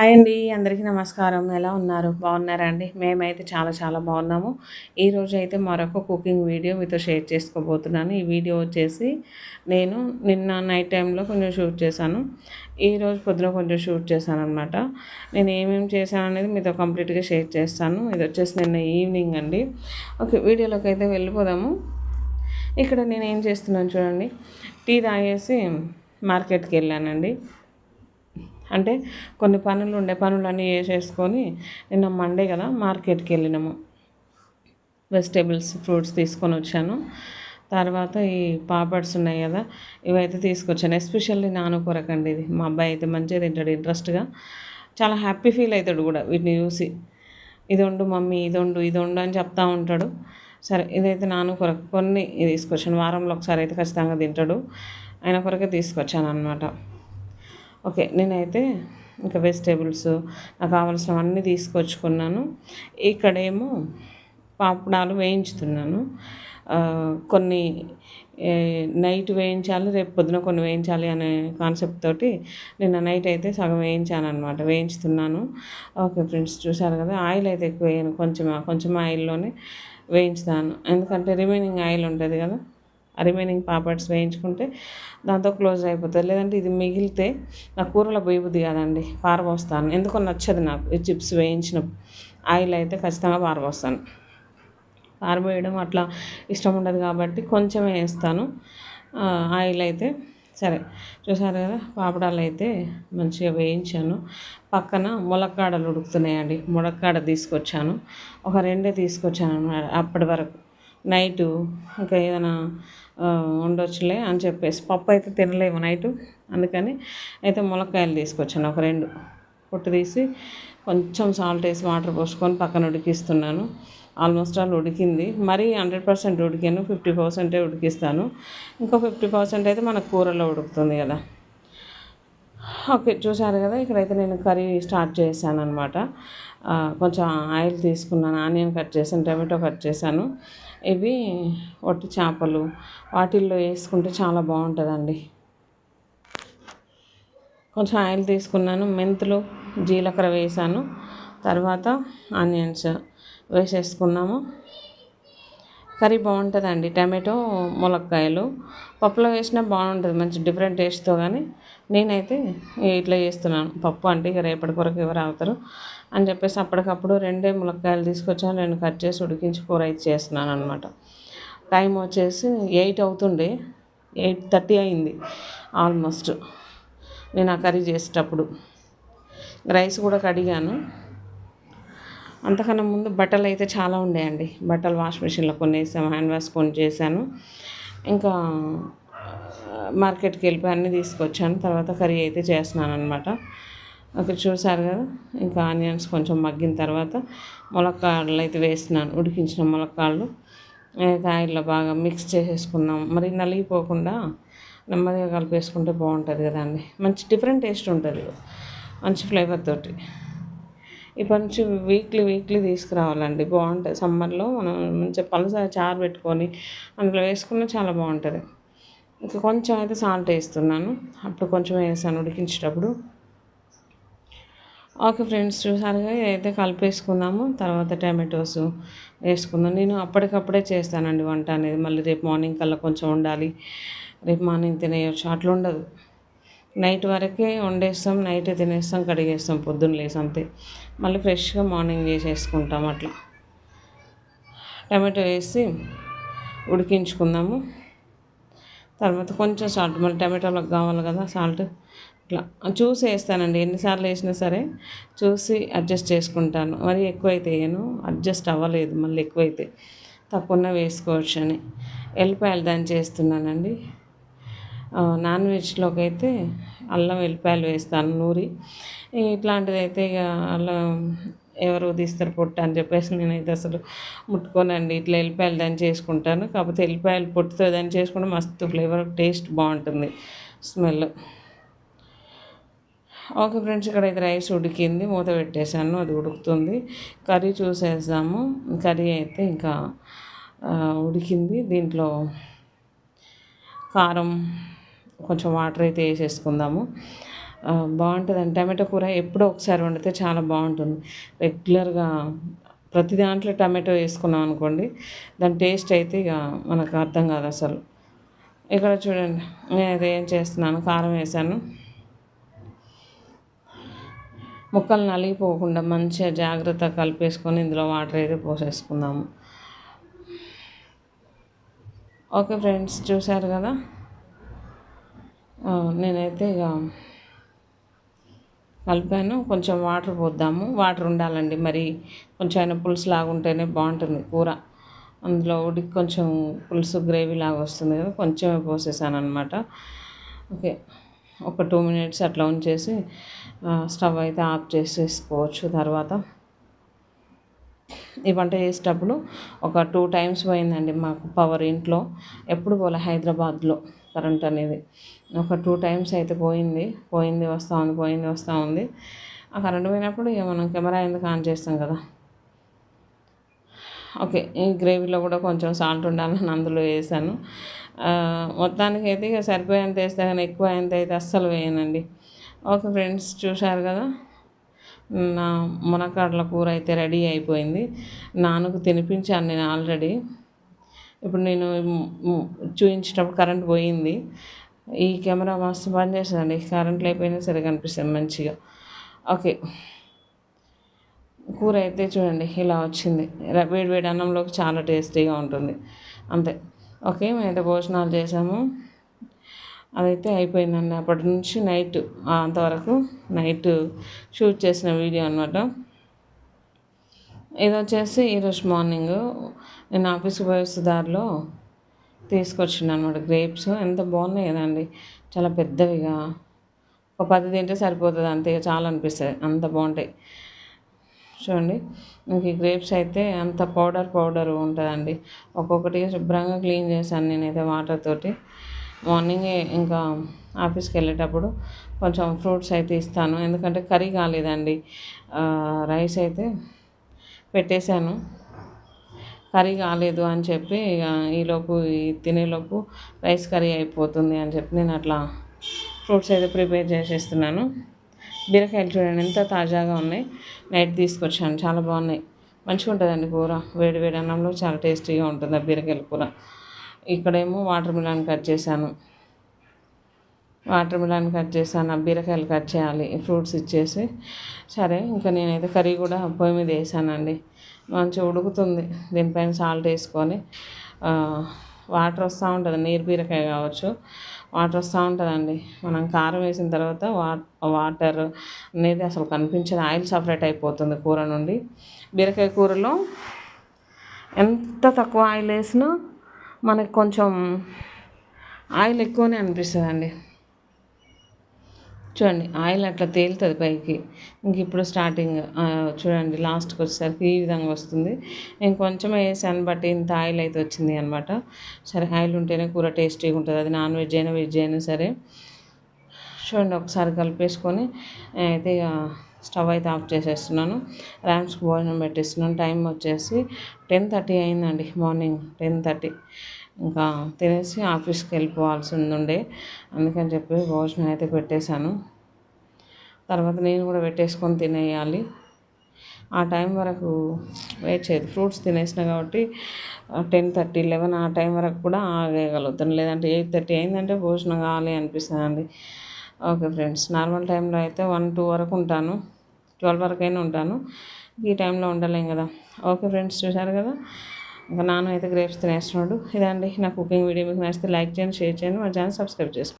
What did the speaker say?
Hi అండి అందరికీ నమస్కారం. ఎలా ఉన్నారు? బాగున్నారా అండి? మేమైతే చాలా చాలా బాగున్నాము. ఈరోజు అయితే మరొక కుకింగ్ వీడియో మీతో షేర్ చేసుకోబోతున్నాను. ఈ వీడియో వచ్చేసి నేను నిన్న నైట్ టైంలో కొంచెం షూట్ చేశాను. ఈరోజు పొద్దున కొంచెం షూట్ చేశాను అనమాట నేను ఏమేమి చేశాను అనేది మీతో కంప్లీట్గా షేర్ చేస్తాను. ఇది వచ్చేసి నిన్న ఈవినింగ్ అండి. ఓకే వీడియోలోకి అయితే వెళ్ళిపోదాము. ఇక్కడ నేను ఏం చేస్తున్నాను చూడండి. టీ తాగేసి మార్కెట్కి వెళ్ళానండి. అంటే కొన్ని పనులు ఉండే పనులన్నీ చేసేసుకొని నిన్న మండే కదా మార్కెట్కి వెళ్ళినాము. వెజిటేబుల్స్ ఫ్రూట్స్ తీసుకొని వచ్చాను. తర్వాత ఈ పాపడ్స్ ఉన్నాయి కదా ఇవైతే తీసుకొచ్చాను. ఎస్పెషల్లీ నానుకొరకండి ఇది. మా అబ్బాయి అయితే మంచిగా తింటాడు ఇంట్రెస్ట్గా. చాలా హ్యాపీ ఫీల్ అవుతాడు కూడా వీటిని చూసి. ఇది వండు మమ్మీ ఇది వండు ఇది వండు అని చెప్తా ఉంటాడు. సరే ఇదైతే నాను కొరకు. కొన్ని తీసుకొచ్చాను. వారంలో ఒకసారి అయితే ఖచ్చితంగా తింటాడు. ఆయన కొరకే తీసుకొచ్చాను అనమాట ఓకే నేనైతే ఇంకా వెజిటేబుల్స్ నాకు కావాల్సినవన్నీ తీసుకొచ్చుకున్నాను. ఇక్కడేమో పాపడాలు వేయించుతున్నాను. కొన్ని నైట్ వేయించాలి రేపు పొద్దున కొన్ని వేయించాలి అనే కాన్సెప్ట్ తోటి నిన్న నైట్ అయితే సగం వేయించాను అనమాట వేయించుతున్నాను. ఓకే ఫ్రెండ్స్ చూసారు కదా ఆయిల్ అయితే ఎక్కువ వేయను కొంచెం కొంచెం ఆయిల్లోనే వేయించుతాను. ఎందుకంటే రిమైనింగ్ ఆయిల్ ఉంటుంది కదా. రిమైనింగ్ పాపడ్స్ వేయించుకుంటే దాంతో క్లోజ్ అయిపోతుంది. లేదంటే ఇది మిగిలితే నా కూరలో బుద్ధి కాదండి పారబోస్తాను. ఎందుకో నచ్చదు నాకు ఈ చిప్స్ వేయించిన ఆయిల్ అయితే ఖచ్చితంగా పారబోస్తాను. పారబోయడం అట్లా ఇష్టం ఉండదు కాబట్టి కొంచెమే వేస్తాను. ఆయిల్ అయితే సరే చూసారు కదా పాపడాలు అయితే మంచిగా వేయించాను. పక్కన ములక్కాడలు ఉడుకుతున్నాయండి ములక్కాడ తీసుకొచ్చాను. ఒక రెండే తీసుకొచ్చాను అన్నమాట అప్పటి వరకు. నైటు ఇంకా ఏదైనా ఉండొచ్చులే అని చెప్పేసి పప్పు అయితే తినలేము నైటు. అందుకని అయితే ములక్కాయలు తీసుకొచ్చాను ఒక రెండు. పొట్టు తీసి కొంచెం సాల్ట్ వేసి వాటర్ పోసుకొని పక్కన ఉడికిస్తున్నాను. ఆల్మోస్ట్ ఆల్ ఉడికింది. మరీ హండ్రెడ్ పర్సెంట్ ఉడికాను ఫిఫ్టీ పర్సెంటే ఉడికిస్తాను. ఇంకో ఫిఫ్టీ పర్సెంట్ అయితే మన కూరలో ఉడుకుతుంది కదా. ఓకే చూసారు కదా ఇక్కడైతే నేను కర్రీ స్టార్ట్ చేశాను అనమాట కొంచెం ఆయిల్ తీసుకున్నాను ఆనియన్ కట్ చేశాను టమాటో కట్ చేశాను. ఇవి ఒట్టి చేపలు వాటిల్లో వేసుకుంటే చాలా బాగుంటుందండి. కొంచెం ఆయిల్ తీసుకున్నాను మెంతులు జీలకర్ర వేసాను తర్వాత ఆనియన్స్ వేసేసుకున్నాము. కర్రీ బాగుంటుందండి. టమాటో ములక్కాయలు. పప్పులో వేసినా బాగుంటుంది. మంచి డిఫరెంట్ టేస్ట్తో కానీ నేనైతే ఇట్లా చేస్తున్నాను. పప్పు అంటే ఇక రేపటి కొరకు ఎవరు అవుతారు అని చెప్పేసి అప్పటికప్పుడు రెండే ములక్కాయలు తీసుకొచ్చాను. నేను కట్ చేసి ఉడికించి కూర అయితే చేస్తున్నాను అనమాట టైం వచ్చేసి ఎయిట్ అవుతుండే. ఎయిట్ థర్టీ అయింది ఆల్మోస్ట్. నేను ఆ కర్రీ చేసేటప్పుడు. రైస్ కూడా కడిగాను. అంతకన్నా ముందు బట్టలు అయితే చాలా ఉండేయండి. బట్టలు వాష్ మిషన్లో కొన్ని వేసాము హ్యాండ్ వాష్ కొన్ని చేశాను ఇంకా మార్కెట్కి వెళ్ళిపోయి అన్నీ తీసుకొచ్చాను. తర్వాత కర్రీ అయితే చేస్తున్నాను అనమాట అక్కడ చూసారు కదా ఇంకా ఆనియన్స్ కొంచెం మగ్గిన తర్వాత ములక్కాడలు అయితే వేస్తున్నాను ఉడికించిన ములక్కాడలు ఆయిల్లో బాగా మిక్స్ చేసేసుకుందాం మరి నలిగిపోకుండా నెమ్మదిగా కలిపేసుకుంటే బాగుంటుంది కదండి. మంచి డిఫరెంట్ టేస్ట్ ఉంటుంది. మంచి ఫ్లేవర్ తోటి. ఇప్పటి నుంచి వీక్లీ వీక్లీ తీసుకురావాలండి. బాగుంటుంది. సమ్మర్లో మనం మంచిగా పలస చారు పెట్టుకొని అందులో వేసుకున్న చాలా బాగుంటుంది. ఇంకా కొంచెం అయితే సాల్ట్ వేస్తున్నాను. అప్పుడు కొంచెం వేసాను ఉడికించేటప్పుడు. ఓకే ఫ్రెండ్స్ చూసారుగా? అయితే కలిపేసుకుందాము. తర్వాత టమాటోస్ వేసుకుందాం. నేను అప్పటికప్పుడే చేస్తానండి వంట అనేది. మళ్ళీ రేపు మార్నింగ్ కల్లా కొంచెం ఉండాలి రేపు మార్నింగ్ తినేయచ్చు. అట్లా ఉండదు. నైట్ వరకే వండేస్తాం నైట్ తినేస్తాం కడిగేస్తాం పొద్దున్న లేసి అంతే. మళ్ళీ ఫ్రెష్గా మార్నింగ్ చేసేసుకుంటాం అట్లా. టమాటో వేసి ఉడికించుకుందాము. తర్వాత కొంచెం సాల్ట్ మళ్ళీ టమాటోలకు కావాలి కదా సాల్ట్ ఇట్లా. చూసి వేస్తానండి ఎన్నిసార్లు వేసినా సరే చూసి అడ్జస్ట్ చేసుకుంటాను. మరి ఎక్కువైతే వేయను అడ్జస్ట్ అవ్వలేదు మళ్ళీ ఎక్కువైతే తక్కువ వేసుకోవచ్చు అని ఎల్లిపాయలు దాన్ని చేస్తున్నానండి నాన్ వెజ్లోకి అయితే అల్లం వెల్లిపాయలు వేస్తాను నూరి. ఇట్లాంటిది అయితే ఇక అల్లం ఎవరు తీస్తారు పొట్టు అని చెప్పేసి నేనైతే అసలు ముట్టుకోనండి. ఇట్లా వెల్లిపాయలు దాన్ని చేసుకుంటాను కాకపోతే వెల్లిపాయలు పొట్టుతో దాన్ని చేసుకుంటే మస్తు ఫ్లేవర్ టేస్ట్ బాగుంటుంది. స్మెల్. ఓకే ఫ్రెండ్స్ ఇక్కడ అయితే రైస్ ఉడికింది. మూత పెట్టేశాను. అది ఉడుకుతుంది. కర్రీ చూసేద్దాము. కర్రీ అయితే ఇంకా ఉడికింది. దీంట్లో కారం కొంచెం వాటర్ అయితే వేసేసుకుందాము. బాగుంటుందండి. టమాటో కూర ఎప్పుడో ఒకసారి వండితే చాలా బాగుంటుంది. రెగ్యులర్గా ప్రతి దాంట్లో టమాటో వేసుకున్నాం అనుకోండి దాని టేస్ట్ అయితే ఇక మనకు అర్థం కాదు అసలు. ఇక్కడ చూడండి నేను ఏం చేస్తున్నాను కారం వేసాను. ముక్కలు నలిగిపోకుండా మంచిగా జాగ్రత్త కలిపేసుకొని ఇందులో వాటర్ అయితే పోసేసుకుందాము. ఓకే ఫ్రెండ్స్ చూశారు కదా? నేనైతే ఇక కలిపాను. కొంచెం వాటర్ పోద్దాము. వాటర్ ఉండాలండి. మరి కొంచెం అయినా పులుసు లాగా ఉంటేనే బాగుంటుంది కూర. అందులో ఉడికి కొంచెం పులుసు గ్రేవీ లాగా వస్తుంది కదా కొంచెమే పోసేసాను అనమాట ఓకే. ఒక టూ మినిట్స్ అట్లా ఉంచేసి స్టవ్ అయితే ఆఫ్ చేసేసుకోవచ్చు తర్వాత. ఈ వంట చేసేటప్పుడు ఒక టూ టైమ్స్ పోయిందండి మాకు పవర్ ఇంట్లో. ఎప్పుడు పోలే హైదరాబాద్లో. కరెంట్ అనేది. ఒక టూ టైమ్స్ అయితే పోయింది. పోయింది వస్తూ ఉంది పోయింది వస్తూ ఉంది ఆ కరెంట్ పోయినప్పుడు ఇక మనం కెమెరా ఎందుకు ఆన్ చేస్తాం కదా? ఓకే ఈ గ్రేవీలో కూడా కొంచెం సాల్ట్ ఉండాలని అందులో వేసాను. మొత్తానికి అయితే ఇక సరిపోయేంత వేస్తే కానీ ఎక్కువ ఎంత అయితే అస్సలు వేయనండి. ఓకే ఫ్రెండ్స్ చూశారు కదా నా మునక్కాడల కూర అయితే రెడీ అయిపోయింది. నాన్నకు తినిపించాను నేను ఆల్రెడీ. ఇప్పుడు నేను చూపించినప్పుడు కరెంట్ పోయింది. ఈ కెమెరా మస్తు పని చేస్తుందండి. కరెంట్ లేకపోయినా సరే కనిపిస్తుంది మంచిగా. ఓకే. కూర అయితే చూడండి ఇలా వచ్చింది. వేడి వేడి అన్నంలోకి చాలా టేస్టీగా ఉంటుంది. అంతే. ఓకే మేమైతే భోజనాలు చేసాము. అదైతే అయిపోయిందండి. అప్పటి నుంచి నైట్ అంతవరకు నైట్ షూట్ చేసిన వీడియో అనమాట ఇది వచ్చేసి ఈరోజు మార్నింగ్ నేను ఆఫీస్కి పోయే దారిలో తీసుకొచ్చిండు అనమాట గ్రేప్స్. ఎంత బాగున్నాయి కదండి చాలా పెద్దవిగా. ఒక పది తింటే సరిపోతుంది అంతే. చాలా అనిపిస్తుంది. అంత బాగుంటాయి. చూడండి. ఇంక ఈ గ్రేప్స్ అయితే అంత పౌడర్ పౌడర్ ఉంటుందండి. ఒక్కొక్కటి శుభ్రంగా క్లీన్ చేశాను నేనైతే వాటర్ తోటి. మార్నింగే ఇంకా ఆఫీస్కి వెళ్ళేటప్పుడు కొంచెం ఫ్రూట్స్ అయితే ఇస్తాను. ఎందుకంటే కర్రీ కాలేదండి. రైస్ అయితే పెట్టేశాను. కర్రీ కాలేదు అని చెప్పి ఇక ఈలోపు ఈ తినేలోపు రైస్ కర్రీ అయిపోతుంది అని చెప్పి నేను అట్లా ఫ్రూట్స్ అయితే ప్రిపేర్ చేసేస్తున్నాను. బీరకాయలు చూడండి ఎంత తాజాగా ఉన్నాయి. నైట్ తీసుకొచ్చాను. చాలా బాగున్నాయి. మంచిగా ఉంటుందండి కూర. వేడి వేడి అన్నంలో చాలా టేస్టీగా ఉంటుంది ఆ బీరకాయల కూర. ఇక్కడేమో వాటర్ మిలాన్ కట్ చేశాను. వాటర్ మిలాన్ కట్ చేశాను. బీరకాయలు కట్ చేయాలి. ఫ్రూట్స్ ఇచ్చేసి. సరే ఇంకా నేనైతే కర్రీ కూడా పొయ్యి మీద వేసానండి. మంచిగా ఉడుకుతుంది. దీనిపైన సాల్ట్ వేసుకొని వాటర్ వస్తూ ఉంటుంది. నీరు బీరకాయ కావచ్చు. వాటర్ వస్తూ ఉంటుందండి. మనం కారం వేసిన తర్వాత వా వాటర్ అనేది అసలు కనిపించదు. ఆయిల్ సపరేట్ అయిపోతుంది కూర నుండి. బీరకాయ కూరలో ఎంత తక్కువ ఆయిల్ వేసినా మనకు కొంచెం ఆయిల్ ఎక్కువనే అనిపిస్తుంది అండి చూడండి ఆయిల్ అట్లా తేలుతుంది పైకి. ఇంక ఇప్పుడు స్టార్టింగ్ చూడండి లాస్ట్కి వచ్చేసరికి ఈ విధంగా వస్తుంది. నేను కొంచెం వేసాను బట్ ఇంత ఆయిల్ అయితే వచ్చింది అనమాట సరే ఆయిల్ ఉంటేనే కూర టేస్టీగా ఉంటుంది. అది నాన్ వెజ్ అయినా వెజ్ అయినా సరే. చూడండి ఒకసారి కలిపేసుకొని అయితే ఇక స్టవ్ అయితే ఆఫ్ చేసేస్తున్నాను. ర్యామ్స్కి భోజనం పెట్టేస్తున్నాను. టైం వచ్చేసి టెన్ థర్టీ అయిందండి మార్నింగ్ టెన్ థర్టీ. ఇంకా తినేసి ఆఫీస్కి వెళ్ళిపోవాల్సి ఉండే అందుకని చెప్పి భోజనం అయితే పెట్టేశాను. తర్వాత నేను కూడా పెట్టేసుకొని తినేయాలి. ఆ టైం వరకు వెయిట్ చేయదు ఫ్రూట్స్ తినేసిన కాబట్టి టెన్ థర్టీ లెవెన్ ఆ టైం వరకు కూడా ఆగేయగలుగుతాను. లేదంటే ఎయిట్ థర్టీ అయిందంటే భోజనం కావాలి అనిపిస్తుంది అండి ఓకే ఫ్రెండ్స్ నార్మల్ టైంలో అయితే వన్ టూ వరకు ఉంటాను. ట్వెల్వ్ వరకు అయినా ఉంటాను. ఈ టైంలో ఉండలేం కదా. ఓకే ఫ్రెండ్స్ చూశారు కదా? ఇంకా నాన్న అయితే గ్రేప్స్ తినేస్తున్నాడు. ఇదండి నా కుకింగ్ వీడియో మీకు నచ్చితే లైక్ చేయండి షేర్ చేయండి మా ఛానల్ సబ్స్క్రైబ్ చేసుకోండి.